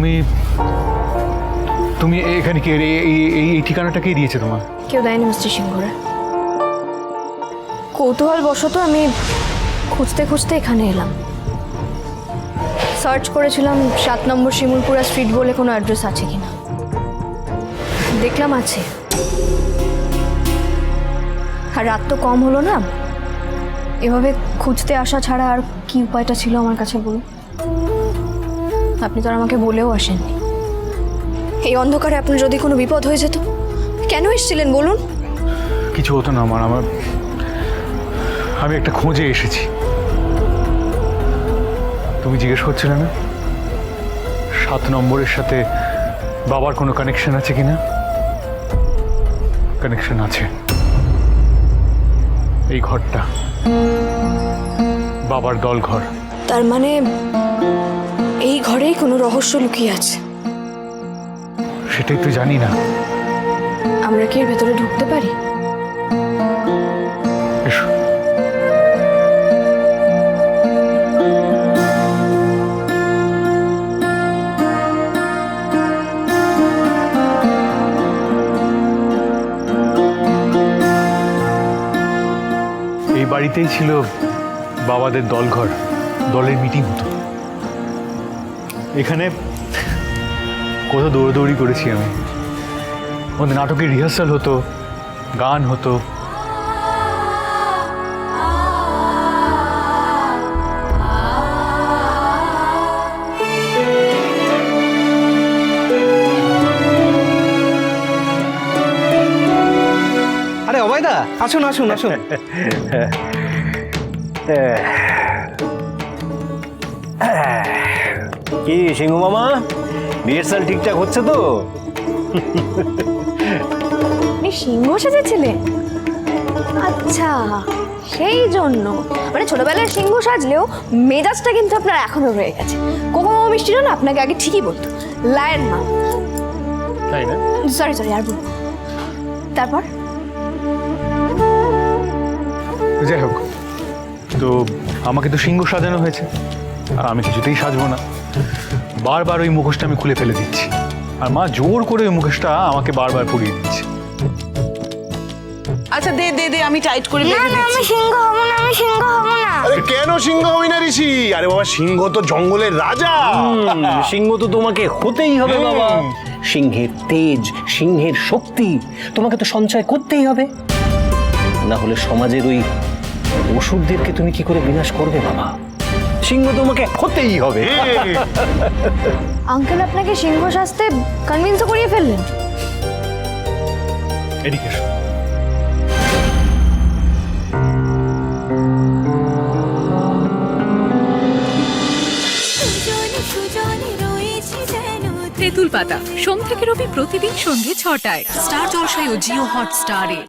তুমি তুমি এখানে কি, এই ঠিকানাটা কে দিয়েছে তোমার? কেউ দেয়নি মিস্টার সিংহরা কৌতূহল বশত আমি খুঁজতে খুঁজতে এখানে এলাম। সার্চ করেছিলাম সাত নম্বর শিমুলপুরা স্ট্রিট বলে কোনো অ্যাড্রেস আছে কিনা। দেখলাম আছে। আর রাত তো কম হলো না। এভাবে খুঁজতে আসা ছাড়া আর কি উপায়টা ছিল আমার কাছে বলুন? আপনি তো আর আমাকে বলেও আসেননি। এই অন্ধকারে আপনার যদি কোনো বিপদ হয়ে যেত কেন এসেছিলেন বলুন? কিছু হতো না আমার আমার আমি একটা খোঁজে এসেছি। তুমি জিজ্ঞেস করছিলে না? সাত নম্বরের সাথে বাবার কোনো কানেকশন আছে কিনা? কানেকশন আছে। এই ঘরটা। বাবার দল ঘর। তার মানে এই ঘরেই কোনো রহস্য লুকিয়ে আছে। সেটাই তো জানি না। আমরা কি এর ভেতরে ঢুকতে পারি? এসো। এই বাড়িতেই ছিল বাবাদের দলঘর দলের মিটিং হতো। এখানে কত দৌড়দৌড়ি করেছি আমি আমাদের নাটকের রিহার্সাল হতো গান হতো আরে অভয়দা আসুন আসুন আসুন কি সিংহ মামা? রিহার্সাল ঠিকঠাক হচ্ছে তো? সিংহ সেজেছিলেন আচ্ছা সেই জন্য। মানে ছোটবেলায় সিংহ সাজলেও মেজাজটা কিন্তু আপনার এখনও রয়ে গেছে। কোকো মামা মিষ্টিটা না আপনাকে আগে ঠিকই বলতো। লায়ন মা। তাই না? সরি সরি আর বলব তারপর? যাই হোক। তো আমাকে তো সিংহ সাজানো হয়েছে। আর আমি কিছুতেই সাজবো না। বারবার ওই মুখোশটা আমি খুলে ফেলে দিচ্ছি। আর মা জোর করে ওই মুখোশটা আমাকে বারবার পরিয়ে দিচ্ছে। আচ্ছা দে দে দে আমি টাইট করে বেঁধে দিচ্ছি। সিংহ হব না আমি সিংহ হব না। আরে কেন সিংহ হবি না ঋষি? আরে বাবা সিংহ তো জঙ্গলের রাজা। সিংহ তো তোমাকে হতেই হবে বাবা। সিংহের তেজ সিংহের শক্তি তোমাকে তো সঞ্চয় করতেই হবে। না হলে সমাজের ওই অসুরদেরকে তুমি কি করে বিনাশ করবে বাবা? সিংহ তোমাকে হতেই হবে। আঙ্কেল আপনাকে সিংহ সাজতে কনভিন্সও করিয়ে ফেললেন। এদিকে তেঁতুল পাতা সোম থেকে রবি প্রতিদিন সন্ধ্যে ছটায়। স্টার জলসায় ও জিও হটস্টারে।